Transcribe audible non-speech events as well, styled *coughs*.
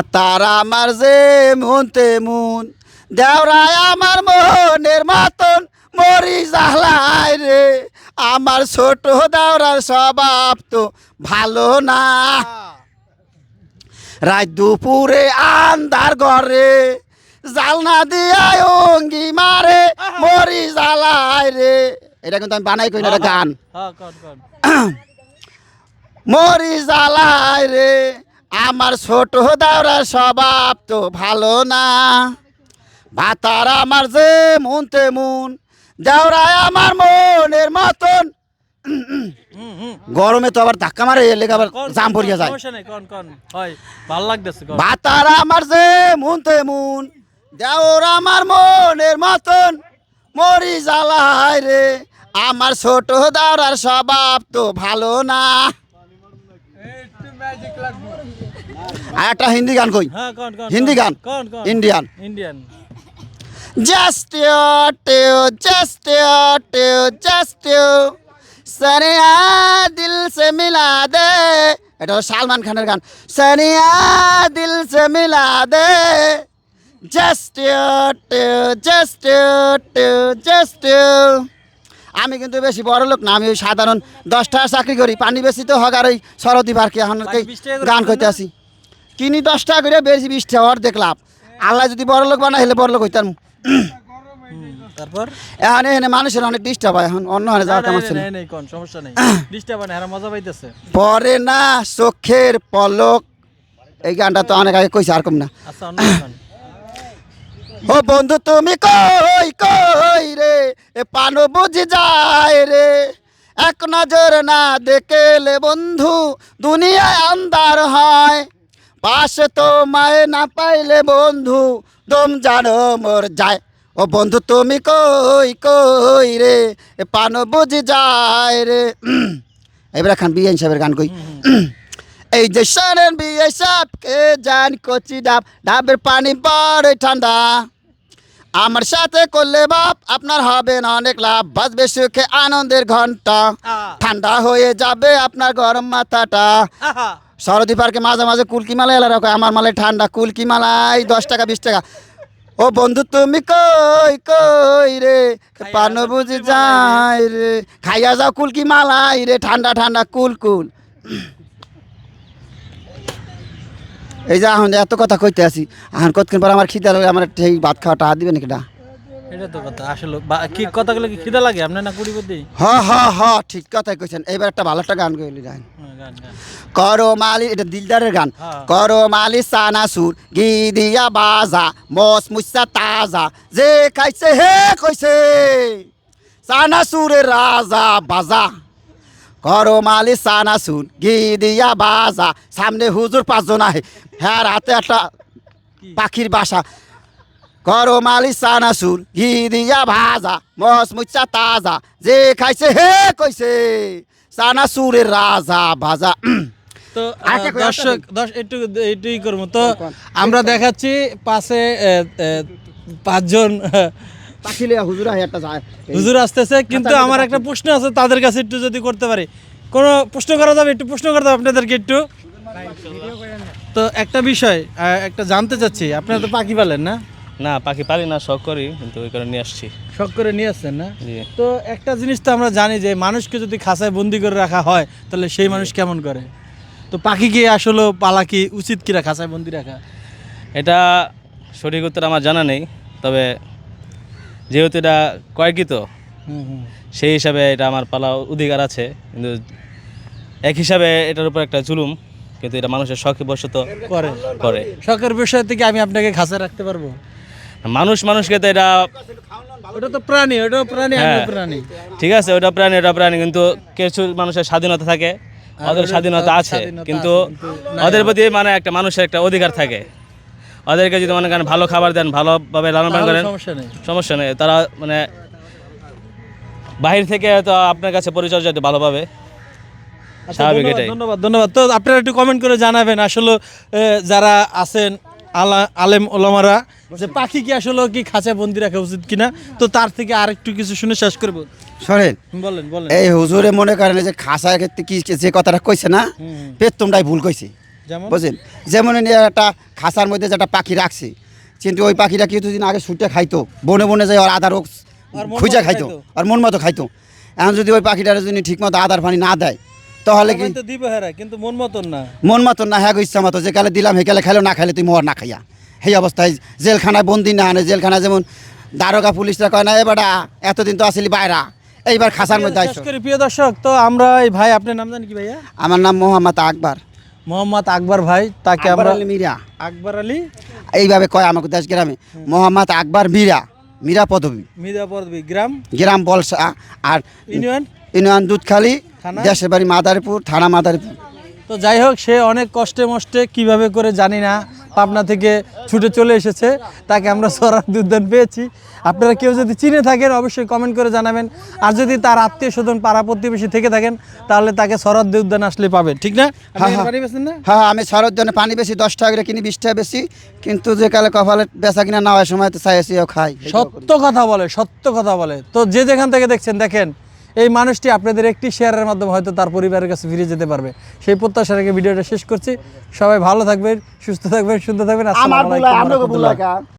ভাতার আমার যে মন তেমন দেওরায় আমার মনের মতন মরি জ্বালায় রে। আমার ছোট দেওরার স্বভাব তো ভালো না। রাত দুপুরে আন্ধার ঘরে জালনা দিয়া অঙ্গি মারে মরি জ্বালায় রে। এটা কিন্তু আমি বানাই কই না গান। হ্যাঁ কন কন মরি জ্বালায় রে। আমার ছোট দাওরার স্বভাব তো ভালো না। ভাতার আমার যে মন তেমন দেওরায় আমার মনের মতন। গরমে তো আবার ধাক্কা মারে এলে আবার জাম পড়িয়া যায়। সমস্যা নেই কন কন হয় ভালো লাগতেছে কন। ভাতার আমার যে মন তেমন দেওর আমার মনের মতন। মরি জ্বালায় রে আমার ছোট দাওরার স্বভাব তো ভালো না। আর একটা হিন্দি গান কই? হ্যাঁ হিন্দি গান? Indian Indian just you, you, just you. সনিয়া দিল সে মিলা দে এটা হলো সালমান খানের গান। সনিয়া দিল সে মিলা দে জাস্ট জাস্ট জাস্ট আমি কিন্তু বেশি বড় লোক না আমি ওই সাধারণ দশ টাকা চাকরি করি। পানি বেশি তো হগার ওই সরদি পার্কে এখন পানি 20 গান না? আসি। কিনি দশ টাকা করে বেশি বিশ টাকা অর্ধেক লাভ আল্লাহ যদি বড় লোক বানাই হলে বড় লোক হইতাম। তারপর? এখন এখানে মানুষের অনেক ডিস্টার্ব হয় এখন অন্য হানে যাওয়ার কেমন ছিল? নেই নেই কোন সমস্যা নেই। ডিস্টার্ব *coughs* না মজা পাইতেছে। পরে না চোখের পলক। এই গানটা তো অনেক আগে কইছে আর কম না। আচ্ছা। ও বন্ধু তুমি কই কই রে? এ পানো বুঝি যায় রে। এক নজর না দেখলে বন্ধু দুনিয়ায় আন্দার হয়। পাশে তো মায়ে না পাইলে বন্ধু দম জানো মোর যায়। ও বন্ধু তুমি কই কই রে? পানো বুঝি যায় রে। এবার খান বিয়ান সাহেবের গান কই। এই যে সারেন বিয়ে সাপকে জান কচি ডাব। ডাবের পানি বড় ঠান্ডা। আমার সাথে করলে বাপ আপনার হবে না অনেক লাভ। বাজবে সুখে আনন্দের ঘণ্টা। ঠান্ডা হয়ে যাবে আপনার গরম মাথাটা। সরদি পার্কে মাঝে মাঝে কুলকি মালা এলা রাখো আমার মালে ঠান্ডা কুলকি মালাই দশ টাকা বিশ টাকা। ও বন্ধু তুমি কই কই রে? পান বুঝি যায় রে। খাইয়া যাও কুলকি মালাই রে ঠান্ডা ঠান্ডা কুল কুল। এই যে এখন এত কথা কইতে আসি। এখন কতক্ষণ পর আমার খিদে আমার সেই ভাত খাওয়াটা হাত দিবেন কিটা এটা তো কথা। আসলে কি কথাগুলো কি খিদা লাগে আপনার না কুড়ি বুদ্ধি? হ হ হ ঠিক কথাই কইছেন। এবার একটা ভালো একটা গান হ্যাঁ, করো মালি এটা দিলদারের গান। হ্যাঁ। করো মালি বাজা মস মুসা তাজা। যে খাইছে হে কইছে রাজা বাজা। করো মালি বাজা। সামনে হুজুর পাঁচজন আহে। হ্যাঁ রাতে একটা পাখির বাসা। করো মালি সানা সুর ঘি দিয়া ভাজা মস মুচা তাজা যে খাইছে হে কইছে সানা সুরের রাজা ভাজা তো দর্শক দশ একটু একটুই করব। তো আমরা দেখাচ্ছি পাশে পাঁচজন। হুজুর একটা হুজুর আসতেছে কিন্তু আচ্ছা, আমার একটা প্রশ্ন আছে তাদের কাছে একটু যদি করতে পারি। কোনো প্রশ্ন করা যাবে? একটু প্রশ্ন করতে হবে আপনাদেরকে একটু। তো একটা বিষয় আহ, একটা জানতে চাচ্ছি। আপনারা তো পাখি পালেন না? না পাখি পালি না শখ করি কিন্তু ওই কারণে নিয়ে আসছি। শখ করে নিয়ে আসছেন না? তো একটা জিনিস তো আমরা জানি যে মানুষকে যদি খাঁচায় বন্দি করে রাখা হয় তাহলে সেই মানুষ কেমন করে? তো পাখিকে আসলে পালা কি উচিত কিনা খাঁচায় বন্দি রাখা? এটা সঠিক উত্তর আমার জানা নেই তবে যেহেতু এটা কয়েকই তো সেই হিসাবে এটা আমার পালা অধিকার আছে কিন্তু এক হিসাবে এটার উপর একটা জুলুম কিন্তু এটা মানুষের শখে বশত করে। করে। শখের বিষয় থেকে আমি আপনাকে খাঁচায় রাখতে পারব? মানুষ মানুষকে তো এটা ওটা তো প্রাণী ওটাও প্রাণী হ্যাঁ। প্রাণী। ঠিক আছে ওটা প্রাণী ওটা প্রাণী কিন্তু কিছু মানুষের স্বাধীনতা থাকে ওদের স্বাধীনতা আছে কিন্তু ওদের প্রতি মানে একটা মানুষের একটা অধিকার থাকে। ওদেরকে যদি মনে করেন ভালো খাবার দেন ভালোভাবে লালন পালন করেন সমস্যা নেই। তারা মানে বাহির থেকে তো আপনার কাছে পরিচর্যা একটু ভালো পাবে। আচ্ছা, স্বাভাবিক এটাই। ধন্যবাদ ধন্যবাদ। তো আপনারা একটু কমেন্ট করে জানাবেন আসলে যারা আছেন আলা আলেম ওলামারা যে পাখি কি আসলে কি খাঁচায় বন্দি রাখা উচিত কিনা? তো তার থেকে আরেকটু কিছু শুনে শেষ করব। শোনেন বলেন বলেন। এই হুজুরে মনে করেন যে খাসার ক্ষেত্রে কি যে কথাটা কইছে না। পেতমটাই ভুল কইছে? বুঝলেন যেমন একটা খাসার মধ্যে যে একটা পাখি রাখছে কিন্তু ওই পাখিটা কিছুদিন আগে ছুটে খাইতো বনে বনে যায় আর মন খুঁজে খাইতো। আর মন মতো খাইতো। এখন যদি ওই পাখিটার যদি ঠিক মতো আদার পানি না দেয় তাহলে কি তো দিবে হেরা কিন্তু মন মতন না। মন মতো না হ্যাঁ ইচ্ছা মতো। যে কালে দিলাম হেকালে খাইলো না খাইলে তুই মর না খাইয়া। সেই অবস্থায় জেলখানায় বন্দি না আনে। জেলখানায় যেমন দারোগা পুলিশরা কয় না এবারা এতদিন তো আসিলি বাইরা। এইবার খাসার মধ্যে আইসো। প্রিয় দর্শক তো আমরা এই ভাই আপনার নাম জানি কি ভাইয়া? আমার নাম মোহাম্মদ আকবর। মোহাম্মদ আকবর ভাই তাকে আমরা মিরা। আকবর আলী? এইভাবে কয় আমাকে দেশ গ্রামে। মোহাম্মদ আকবর মিরা। মীরা পদবী। মিদাপর গ্রাম? গ্রাম বলসা আর ইউনিয়ন ইউনিয়ন দুধখালি? দেশের বাড়ি মাদারীপুর থানা মাদারীপুর। তো যাই হোক সে অনেক কষ্টে মষ্টে কীভাবে করে জানি না পাবনা থেকে ছুটে চলে এসেছে তাকে আমরা সরার উদ্যান পেয়েছি। আপনারা কেউ যদি চিনে থাকেন অবশ্যই কমেন্ট করে জানাবেন। আর যদি তার আত্মীয় স্বজন পাড়া প্রতিবেশী থেকে থাকেন তাহলে তাকে সরাদ্দি উদ্যান আসলে পাবেন ঠিক না? হ্যাঁ, হ্যাঁ। না? হ্যাঁ আমি সরোর জন্য পানি বেশি দশ টাকা করে কিনি বিশ টাকা বেশি। কিন্তু যে কালে কপালে বেচা কিনা না হয় সময় তো চাই আসিও খাই। সত্য কথা বলে সত্য কথা বলে। তো যে যেখান থেকে দেখছেন দেখেন এই মানুষটি আপনাদের একটি শেয়ারের মাধ্যমে হয়তো তার পরিবারের কাছে ফিরে যেতে পারবে। সেই প্রত্যাশা রেখে ভিডিওটা শেষ করছি। সবাই ভালো থাকবেন সুস্থ থাকবেন সুন্দর থাকবেন। আসসালামু আলাইকুম